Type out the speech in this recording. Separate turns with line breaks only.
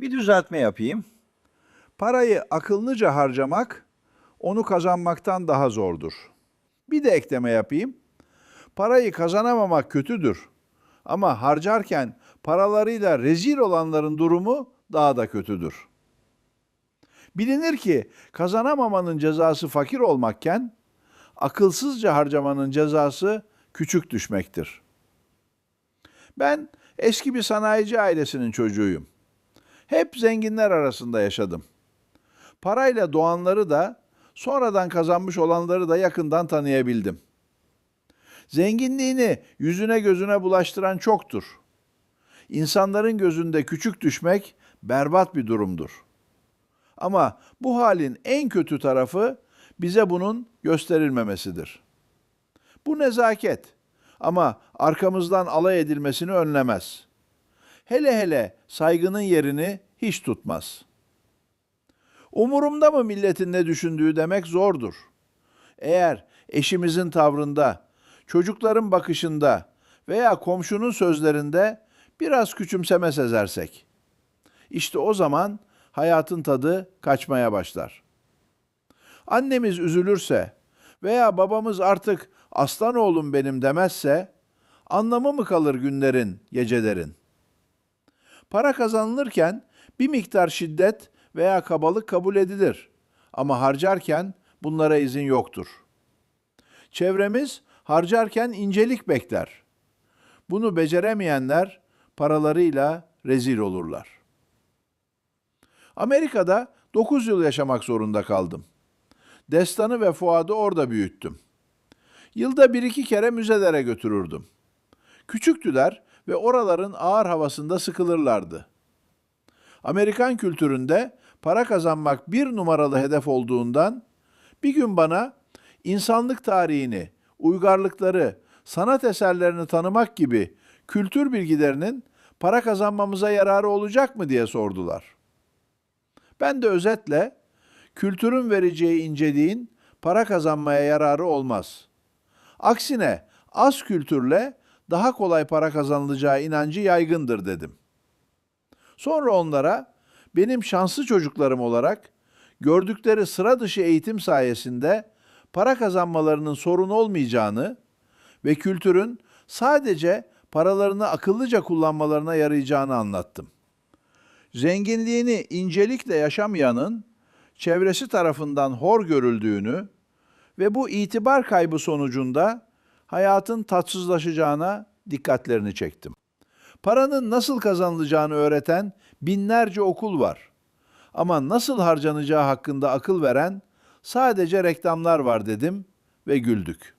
Bir düzeltme yapayım. Parayı akıllıca harcamak onu kazanmaktan daha zordur. Bir de ekleme yapayım. Parayı kazanamamak kötüdür. Ama harcarken paralarıyla rezil olanların durumu daha da kötüdür. Bilinir ki kazanamamanın cezası fakir olmakken akılsızca harcamanın cezası küçük düşmektir. Ben eski bir sanayici ailesinin çocuğuyum. Hep zenginler arasında yaşadım. Parayla doğanları da sonradan kazanmış olanları da yakından tanıyabildim. Zenginliğini yüzüne gözüne bulaştıran çoktur. İnsanların gözünde küçük düşmek berbat bir durumdur. Ama bu halin en kötü tarafı bize bunun gösterilmemesidir. Bu nezaket ama arkamızdan alay edilmesini önlemez. Hele hele saygının yerini hiç tutmaz. Umurumda mı milletin ne düşündüğü demek zordur. Eğer eşimizin tavrında, çocukların bakışında veya komşunun sözlerinde biraz küçümseme sezersek, işte o zaman hayatın tadı kaçmaya başlar. Annemiz üzülürse veya babamız artık aslan oğlum benim demezse anlamı mı kalır günlerin, gecelerin? Para kazanılırken bir miktar şiddet veya kabalık kabul edilir ama harcarken bunlara izin yoktur. Çevremiz harcarken incelik bekler. Bunu beceremeyenler paralarıyla rezil olurlar. Amerika'da 9 yıl yaşamak zorunda kaldım. Destanı ve Fuad'ı orada büyüttüm. Yılda bir iki kere müzelere götürürdüm. Küçüktüler ve oraların ağır havasında sıkılırlardı. Amerikan kültüründe para kazanmak bir numaralı hedef olduğundan bir gün bana insanlık tarihini, uygarlıkları, sanat eserlerini tanımak gibi kültür bilgilerinin para kazanmamıza yararı olacak mı diye sordular. Ben de özetle kültürün vereceği inceliğin para kazanmaya yararı olmaz. Aksine az kültürle daha kolay para kazanılacağı inancı yaygındır dedim. Sonra onlara benim şanslı çocuklarım olarak gördükleri sıra dışı eğitim sayesinde para kazanmalarının sorun olmayacağını ve kültürün sadece paralarını akıllıca kullanmalarına yarayacağını anlattım. Zenginliğini incelikle yaşamayanın çevresi tarafından hor görüldüğünü ve bu itibar kaybı sonucunda hayatın tatsızlaşacağına dikkatlerini çektim. Paranın nasıl kazanılacağını öğreten binlerce okul var. Ama nasıl harcanacağı hakkında akıl veren sadece reklamlar var dedim ve güldük.